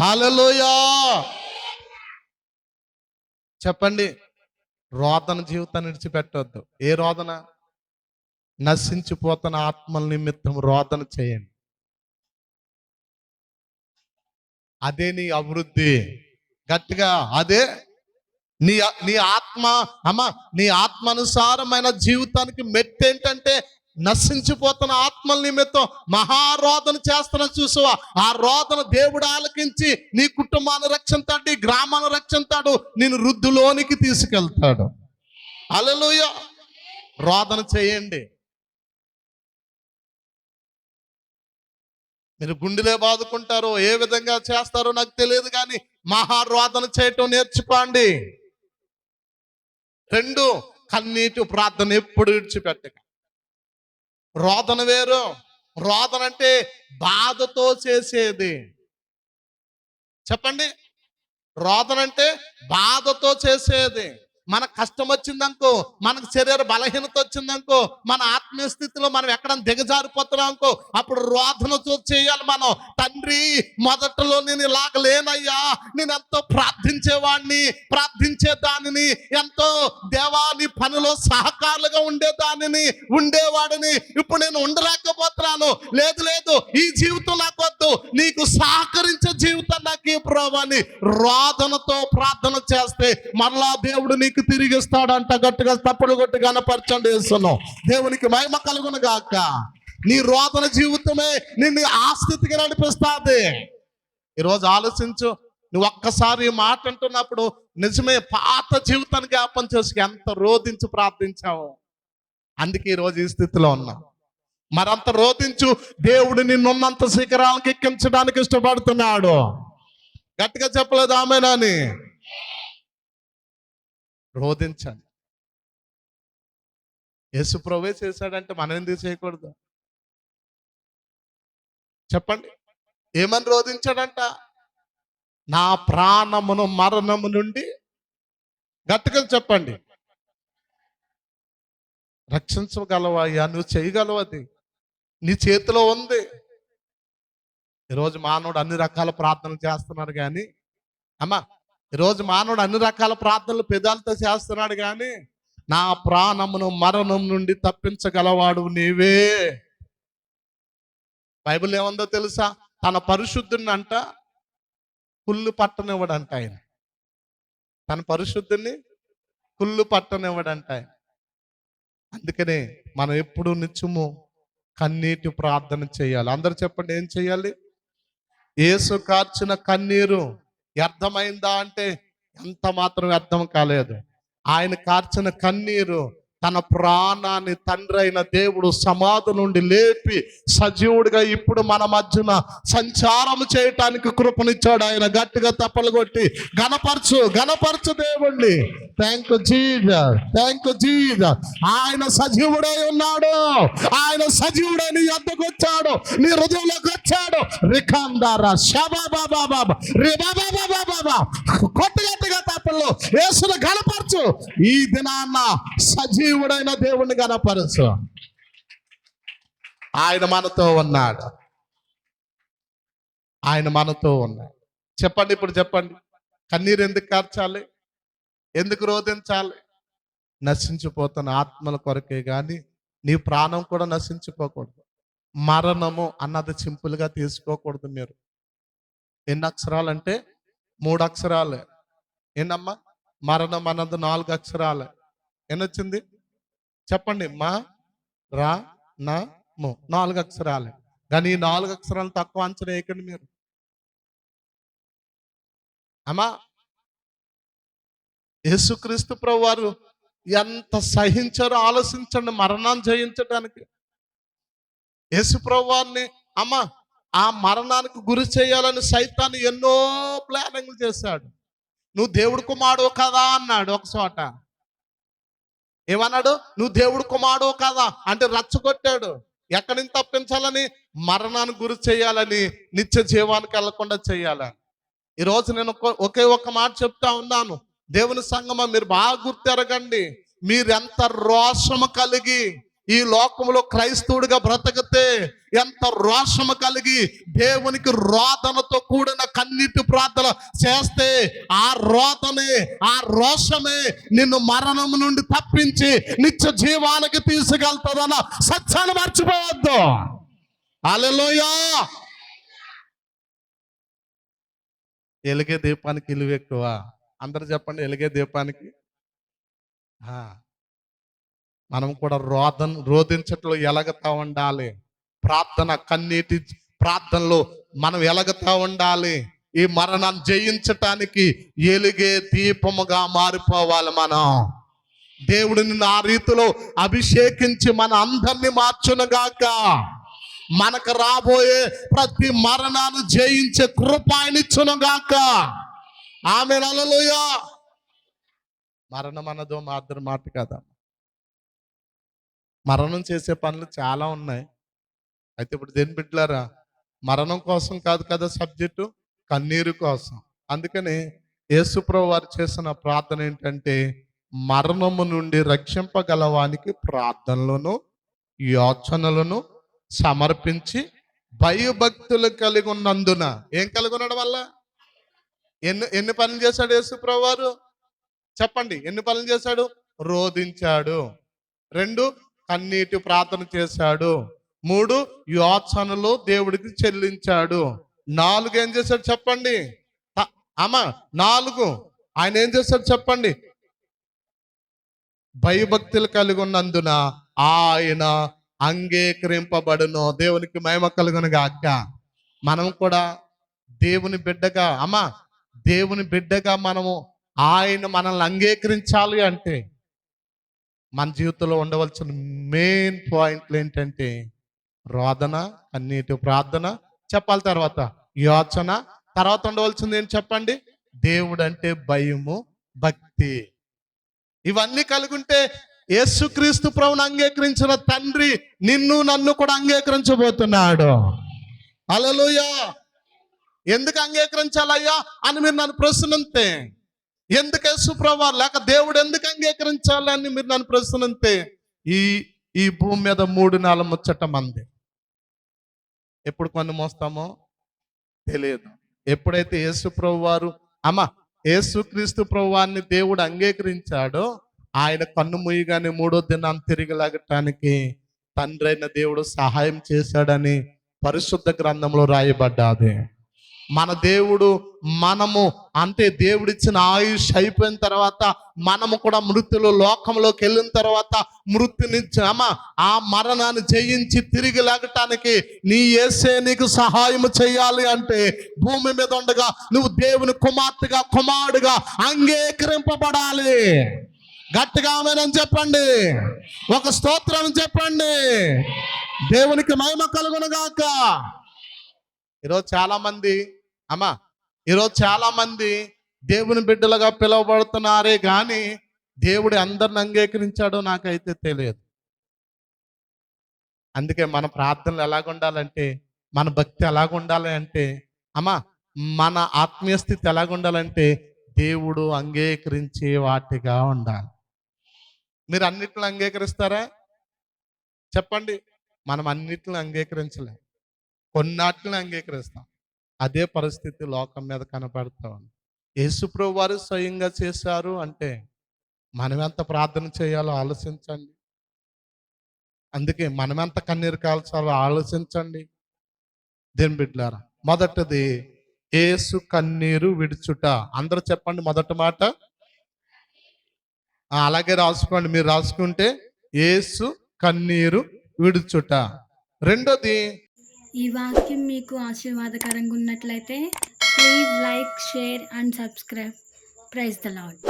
హల్లెలూయా చెప్పండి. రోదన జీవితాన్ని విడిచిపెట్టవద్దు ఏ రోదన? నశించిపోతున్న ఆత్మల నిమిత్తం రోదన చేయండి. అదే నీ అభివృద్ధి. గట్టిగా అదే నీ నీ ఆత్మ అమ్మ నీ ఆత్మానుసారమైన జీవితానికి మెట్టు ఏంటంటే నశించిపోతున్న ఆత్మల నిమిత్తం మహారోధన చేస్తున్న చూసావా ఆ రోదన దేవుడు ఆలకించి నీ కుటుంబాన్ని రక్షిస్తాడు నీ గ్రామాన్ని రక్షిస్తాడు నేను వృద్ధులోనికి తీసుకెళ్తాడు. అలలోయ రోదన చేయండి. మీరు గుండెలే బాదుకుంటారో ఏ విధంగా చేస్తారో నాకు తెలియదు కానీ మహారోధన చేయటం నేర్చుకోండి. రెండు కన్నీటి ప్రార్థన ఎప్పుడు విడిచిపెట్టక. రోదన వేరు. రోదన అంటే బాధతో చేసేది. చెప్పండి. రోదన అంటే బాధతో చేసేది. మన కష్టం వచ్చిందనుకో మనకు శరీర బలహీనత వచ్చిందనుకో మన ఆత్మీయ స్థితిలో మనం ఎక్కడ దిగజారిపోతున్నాం అనుకో అప్పుడు చూసి చేయాలి మనం. తండ్రి మొదట్లో నేను ఇలాగ లేనయ్యా. నేను ఎంతో ప్రార్థించేవాడిని ప్రార్థించే దానిని ఎంతో దేవాని పనిలో సహకారులుగా ఉండేదానిని ఉండేవాడిని. ఇప్పుడు నేను ఉండలేకపోతున్నాను. లేదు లేదు ఈ జీవితం నాకు వద్దు. నీకు సహకరించే జీవితం నాకు ఈ ప్రభాని రోధనతో ప్రార్థన చేస్తే మరలా దేవుడు నీకు తిరిగిస్తాడంట గట్టిగా తప్పుడు కొట్టి కనపరచండి వేస్తున్నావు దేవునికి మహిమ కలుగును గాక నీ రోదన జీవితమే నిన్ను ఆ స్థితికి నడిపిస్తాది. ఈరోజు ఆలోచించు నువ్వు ఒక్కసారి మాట అంటున్నప్పుడు నిజమే పాత జీవితాన్ని జ్ఞాపం చేసుకు ఎంత రోధించి ప్రార్థించావు. అందుకే ఈరోజు ఈ స్థితిలో ఉన్నావు. మరంత రోధించు దేవుడు నిన్నున్నంత శిఖరాలకు ఎక్కించడానికి ఇష్టపడుతున్నాడు. గట్టిగా చెప్పలేదు ఆమెనని. రోధించాలి. యేసు ప్రభే చేశాడంటే మనం ఎందుకు చేయకూడదు? చెప్పండి. ఏమని రోధించాడంట? నా ప్రాణమును మరణము నుండి గట్టిగా చెప్పండి. రక్షించగలవయ్యా నువ్వు చేయగలవది నీ చేతిలో ఉంది. ఈరోజు మానవుడు అన్ని రకాల ప్రార్థనలు చేస్తున్నాడు కానీ అమ్మా ఈరోజు మానవుడు అన్ని రకాల ప్రార్థనలు పెదాలతో చేస్తున్నాడు కానీ నా ప్రాణమును మరణం నుండి తప్పించగలవాడు నీవే. బైబిల్ ఏముందో తెలుసా? తన పరిశుద్ధుని అంట కుళ్ళు పట్టనివ్వడంట ఆయన. తన పరిశుద్ధుని కుళ్ళు పట్టనివ్వడంట ఆయన. అందుకనే మనం ఎప్పుడు నిత్యము కన్నీటి ప్రార్థన చేయాలి. అందరు చెప్పండి ఏం చేయాలి? ఏసు కార్చిన కన్నీరు వ్యర్థమైందా అంటే ఎంత మాత్రం వ్యర్థం కాలేదు. ఆయన కార్చిన కన్నీరు తన ప్రాణాన్ని తండ్రి అయిన దేవుడు సమాధి నుండి లేపి సజీవుడిగా ఇప్పుడు మన మధ్యన సంచారం చేయటానికి కృపనిచ్చాడు. ఆయన గట్టిగా తప్పలు కొట్టి గణపరచు గణపరచు దేవుణ్ణి. Thank you Jesus thank you Jesus ఆయన సజీవుడై ఉన్నాడు. ఆయన సజీవుడై నీ ఎద్దకు వచ్చాడు. నీ హృదయంలోకి వచ్చాడు. రిఖాందారా షబా బాబా బాబా రే బాబా బాబా బాబా కొట్టు గట్టిగా తప్పలు యేసును గణపరచు ఈ దినాన్న సజీవుడైన దేవుణ్ణి కనపరచు ఆయన మనతో ఉన్నాడు. ఆయన మనతో ఉన్నాడు. చెప్పండి ఇప్పుడు చెప్పండి. కన్నీరు ఎందుకు కార్చాలి? ఎందుకు రోధించాలి? నశించిపోతున్న ఆత్మల కొరకే కానీ నీ ప్రాణం కూడా నశించిపోకూడదు. మరణము అన్నది సింపుల్గా తీసుకోకూడదు మీరు. ఎన్ని అక్షరాలు అంటే మూడు అక్షరాలే. ఏంటమ్మా మరణం అన్నది నాలుగు అక్షరాలే. ఎన్నొచ్చింది? చెప్పండి మా రా నా మో. నాలుగు అక్షరాలే. కానీ ఈ నాలుగు అక్షరాలు తక్కువ అంచనా వేయకండి మీరు. అమ్మా! యేసుక్రీస్తు ప్రభు వారు ఎంత సహించారో ఆలోచించండి మరణాన్ని జయించడానికి యేసు ప్రభు వారిని అమ్మ ఆ మరణానికి గురి చేయాలని సైతాన్ని ఎన్నో ప్లానింగ్లు చేశాడు. నువ్వు దేవుడు కుమారుడు కదా అన్నాడు ఒక చోట. ఏమన్నాడు? నువ్వు దేవుడు కుమారుడు కదా అంటే రచ్చగొట్టాడు. ఎక్కడి నుంచి తప్పించాలని? మరణానికి గురి చేయాలని నిత్య జీవానికి వెళ్ళకుండా చేయాలని ఈరోజు నేను ఒకే ఒక్క మాట చెప్తా ఉన్నాను. దేవుని సంగమ మీరు బాగా గుర్తెరగండి. మీరెంత రోషము కలిగి ఈ లోకంలో క్రైస్తవుడిగా బ్రతకతే ఎంత రోషము కలిగి దేవునికి రోదనతో కూడిన కన్నీటి ప్రార్థన చేస్తే ఆ రోదనే ఆ రోషమే నిన్ను మరణం నుండి తప్పించి నిత్య జీవానికి తీసుకెళ్తుందన్న సత్యాన్ని మర్చిపోవద్దు. అలెలోయా ఎలిగే దీపానికి ఇలువ ఎక్కువ అందరు చెప్పండి ఎలిగే దీపానికి. ఆ. మనం కూడా రోదన్ రోధించట్లో ఎలగతా ఉండాలి. ప్రార్థన కన్నీటి ప్రార్థనలో మనం ఎలగతా ఉండాలి. ఈ మరణాన్ని జయించటానికి ఎలిగే దీపముగా మారిపోవాలి మనం. దేవుడు నిన్ను ఆ రీతిలో అభిషేకించి మన అందరినీ మార్చునుగాక. మనకు రాబోయే ప్రతి మరణాన్ని జయించే కృపాయనిచ్చునుగాక ఆమె అలలోయ మరణం అన్నదో మాత్రం మాట కదా మరణం చేసే పనులు చాలా ఉన్నాయి. అయితే ఇప్పుడు దేని బిడ్డలారా మరణం కోసం కాదు కదా సబ్జెక్టు? కన్నీరు కోసం. అందుకని యేసుప్రభు వారు చేసిన ప్రార్థన ఏంటంటే మరణము నుండి రక్షింపగలవానికి ప్రార్థనలను యోచనలను సమర్పించి భయభక్తులు కలిగి ఉన్నందున ఏం కలిగి ఉండడం వల్ల ఎన్ని ఎన్ని పనులు చేశాడు యేసుప్రభు వారు? చెప్పండి ఎన్ని పనులు చేశాడు? రోధించాడు. రెండు కన్నీటి ప్రార్థన చేశాడు. మూడు యోచనలో దేవుడికి చెల్లించాడు. నాలుగు ఏం చేశాడు చెప్పండి? అమ్మ నాలుగు. ఆయన ఏం చేశాడు చెప్పండి? భయభక్తులు కలిగి ఉన్నందున ఆయన అంగీకరింపబడును. దేవునికి మహిమ కలుగును గాక మనం కూడా దేవుని బిడ్డగా అమ్మ దేవుని బిడ్డగా మనము ఆయన మనల్ని అంగీకరించాలి అంటే మన జీవితంలో ఉండవలసిన మెయిన్ పాయింట్లు ఏంటంటే రోదన కన్నీటి ప్రార్థన చెప్పాలి తర్వాత యోచన. తర్వాత ఉండవలసింది ఏంటి చెప్పండి? దేవుడు అంటే భయము భక్తి. ఇవన్నీ కలిగి ఉంటే యేసుక్రీస్తు ప్రభుని అంగీకరించిన తండ్రి నిన్ను నన్ను కూడా అంగీకరించబోతున్నాడు. అలలుయా ఎందుకు అంగీకరించాలయ్యా అని మీరు నన్ను ప్రశ్నంతే ఎందుకు యేసుప్రభు లేక దేవుడు ఎందుకు అంగీకరించాలి అని మీరు నన్ను ప్రశ్నంతే ఈ ఈ భూమి మీద మూడు నెలల ముచ్చట మంది. ఎప్పుడు కొన్ని మోస్తామో తెలియదు. ఎప్పుడైతే యేసుప్రభు వారు అమ్మ యేసుక్రీస్తు ప్రభువాన్ని దేవుడు అంగీకరించాడో ఆయన కన్ను ముయ్యగానే మూడో దినాన్ని తిరిగి లాగటానికి తండ్రి అయిన దేవుడు సహాయం చేశాడని పరిశుద్ధ గ్రంథంలో రాయబడ్డాది. మన దేవుడు మనము అంటే దేవుడిచ్చిన ఆయుష్ అయిపోయిన తర్వాత మనము కూడా మృత్యులు లోకంలోకి వెళ్ళిన తర్వాత మృత్యుని జమ ఆ మరణాన్ని జయించి తిరిగి లాగటానికి నీ ఏసే నీకు సహాయం చేయాలి అంటే భూమి మీద ఉండగా నువ్వు దేవుని కుమార్తెగా కుమారుడుగా అంగీకరింపబడాలి. గట్టిగా ఆమెనని చెప్పండి. ఒక స్తోత్రం చెప్పండి. దేవునికి మహిమ కలుగునుగాక ఈరోజు చాలా మంది అమ్మా ఈరోజు చాలా మంది దేవుని బిడ్డలుగా పిలువబడుతున్నారే కానీ దేవుడు అందరిని అంగీకరించాడో నాకైతే తెలియదు. అందుకే మన ప్రార్థనలు ఎలాగుండాలంటే మన భక్తి ఎలాగుండాలి అంటే అమ్మా మన ఆత్మీయ స్థితి ఎలాగుండాలంటే దేవుడు అంగీకరించే వాటిగా ఉండాలి. మీరు అన్నిటిని అంగీకరిస్తారా? చెప్పండి. మనం అన్నిటిని అంగీకరించలేం. కొన్నాటిని అంగీకరిస్తాం. అదే పరిస్థితి లోకం మీద కనపడతా. ఉంది యేసుప్రభు వారు స్వయంగా చేశారు అంటే మనం ఎంత ప్రార్థన చేయాలో ఆలోచించండి. అందుకే మనం ఎంత కన్నీరు కాల్చాలో ఆలోచించండి. దేని బిడ్డారా మొదటిది ఏసు కన్నీరు విడుచుట. అందరూ చెప్పండి మొదటి మాట. అలాగే రాసుకోండి. మీరు రాసుకుంటే ఏసు కన్నీరు విడుచుట. రెండోది ఈ వాక్యం మీకు ఆశీర్వాదకరంగా ఉన్నట్లయితే please like share and subscribe praise the Lord